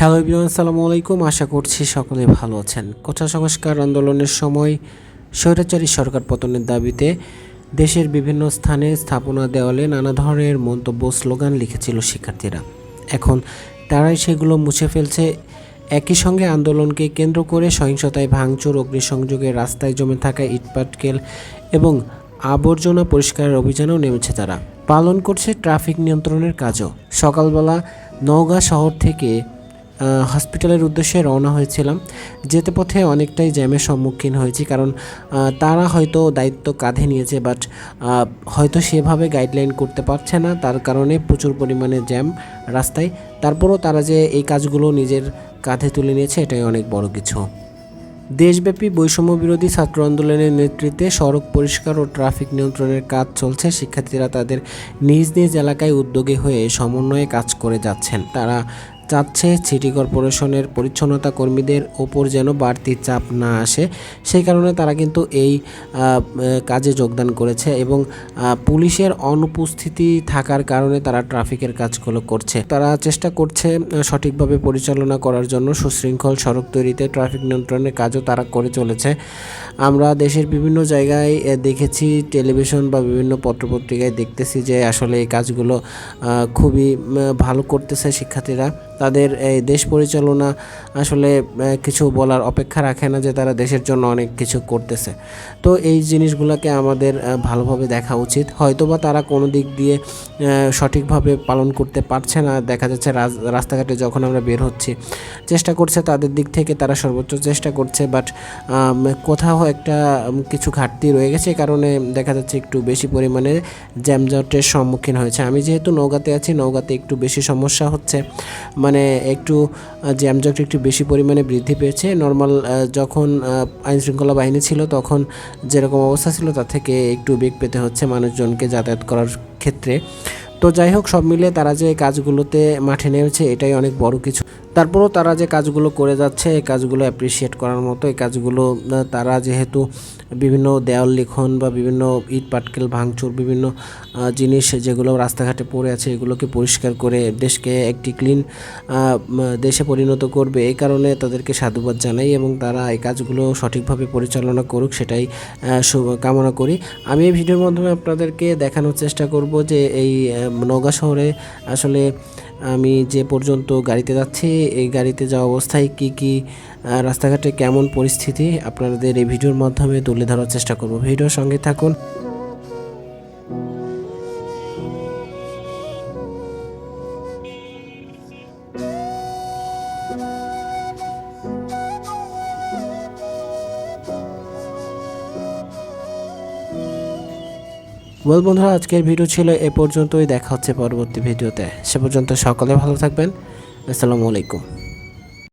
Hello everyone, আসসালামু আলাইকুম। আশা করছি সকলে ভালো আছেন। কোঠা সংস্কার আন্দোলনের সময় স্বৈরাচারী সরকার পতনের দাবিতে দেশের বিভিন্ন স্থানে স্থাপনা দেওয়ালে নানা ধরনের মন্তব্য, স্লোগান লিখেছিল শিক্ষার্থীরা। এখন তারাই সেগুলো মুছে ফেলছে। একই সঙ্গে আন্দোলনকে কেন্দ্র করে সহিংসতায় ভাঙচুর অগ্নিসংযোগে রাস্তায় জমে থাকা ইটপাটকেল এবং আবর্জনা পরিষ্কারের অভিযানেও নেমেছে তারা। পালন করছে ট্রাফিক নিয়ন্ত্রণের কাজও। সকালবেলা নওগাঁ শহর থেকে হসপিটালের উদ্দেশ্যে রওনা হয়েছিলাম। যেতে পথে অনেকটাই জ্যামের সম্মুখীন হয়েছি কারণ তারা হয়তো দায়িত্ব কাঁধে নিয়েছে বাট হয়তো সেভাবে গাইডলাইন করতে পারছে না। তার কারণে প্রচুর পরিমাণে জ্যাম রাস্তায়। তারপরও তারা যে এই কাজগুলো নিজের কাঁধে তুলে নিয়েছে, এটাই অনেক বড় কিছু। দেশব্যাপী বৈষম্য বিরোধী ছাত্র আন্দোলনের নেতৃত্বে সড়ক পরিষ্কার ও ট্রাফিক নিয়ন্ত্রণের কাজ চলছে। শিক্ষার্থীরা তাদের নিজ নিজ এলাকায় উদ্যোগী হয়ে সমন্বয়ে কাজ করে যাচ্ছেন। তারা চাচ্ছে সিটি কর্পোরেশনের পরিচ্ছন্নতা কর্মীদের ওপর যেন বাড়তি চাপ না আসে। সেই কারণে তারা কিন্তু এই কাজে যোগদান করেছে এবং পুলিশের অনুপস্থিতি থাকার কারণে তারা ট্রাফিকের কাজগুলো করছে। তারা চেষ্টা করছে সঠিকভাবে পরিচালনা করার জন্য সুশৃঙ্খল সড়ক তৈরিতে ট্রাফিক নিয়ন্ত্রণের কাজও তারা করে চলেছে। আমরা দেশের বিভিন্ন জায়গায় দেখেছি টেলিভিশন বা বিভিন্ন পত্রপত্রিকায় দেখতেছি যে আসলে এই কাজগুলো খুবই ভালো করতেছে শিক্ষার্থীরা। তাদের এই দেশ পরিচালনা আসলে কিছু বলার অপেক্ষা রাখে না যে তারা দেশের জন্য অনেক কিছু করতেছে। তো এই জিনিসগুলোকে আমাদের ভালোভাবে দেখা উচিত। হয়তোবা তারা কোনো দিক দিয়ে সঠিকভাবে পালন করতে পারছে না। দেখা যাচ্ছে রাস্তাঘাটে যখন আমরা বের হচ্ছি, চেষ্টা করছে তাদের দিক থেকে তারা সর্বোচ্চ চেষ্টা করছে, বাট কোথাও একটা কিছু ঘাটতি রয়ে গেছে। কারণে দেখা যাচ্ছে একটু বেশি পরিমাণে জ্যামজটের সম্মুখীন হয়েছে। আমি যেহেতু নৌকাতে আছি নৌকাতে একটু বেশি সমস্যা হচ্ছে। মানে একটু জ্যামজট একটু বেশি পরিমাণে বৃদ্ধি পেয়েছে। নর্মাল যখন আইন শৃঙ্খলা বাহিনী ছিল, তখন যেরকম অবস্থা ছিল, তার থেকে একটু বেগ পেতে হচ্ছে মানুষজনকে যাতায়াত করার ক্ষেত্রে। তো যাই হোক, সব মিলে তারা যে কাজগুলোতে মাঠে নেমেছে, এটাই অনেক বড় কিছু। তারপরও তারা যে কাজগুলো করে যাচ্ছে, এই কাজগুলো অ্যাপ্রিসিয়েট করার মতো, এই কাজগুলো তারা যেহেতু বিভিন্ন দেওয়াল লিখন বা বিভিন্ন ইট পাটকেল ভাঙচুর, বিভিন্ন জিনিস যেগুলো রাস্তাঘাটে পড়ে আছে, এগুলোকে পরিষ্কার করে দেশকে একটি ক্লিন দেশে পরিণত করবে, এই কারণে তাদেরকে সাধুবাদ জানাই এবং তারা এই কাজগুলো সঠিকভাবে পরিচালনা করুক সেটাই কামনা করি। আমি এই ভিডিওর মাধ্যমে আপনাদেরকে দেখানোর চেষ্টা করব যে এই নওগাঁ শহরে আসলে আমি যে পর্যন্ত গাড়িতে যাচ্ছি, এই গাড়িতে যাওয়া অবস্থায় কি কি রাস্তাঘাটে কেমন পরিস্থিতি, আপনাদের এই ভিডিওর মাধ্যমে তুলে ধরার চেষ্টা করব। ভিডিওর সঙ্গে থাকুন। ওয়েল বন্ধুরা, আজকের ভিডিও ছিল এ পর্যন্তই। দেখা হচ্ছে পরবর্তী ভিডিওতে। সে পর্যন্ত সকলে ভালো থাকবেন। আসসালামু আলাইকুম।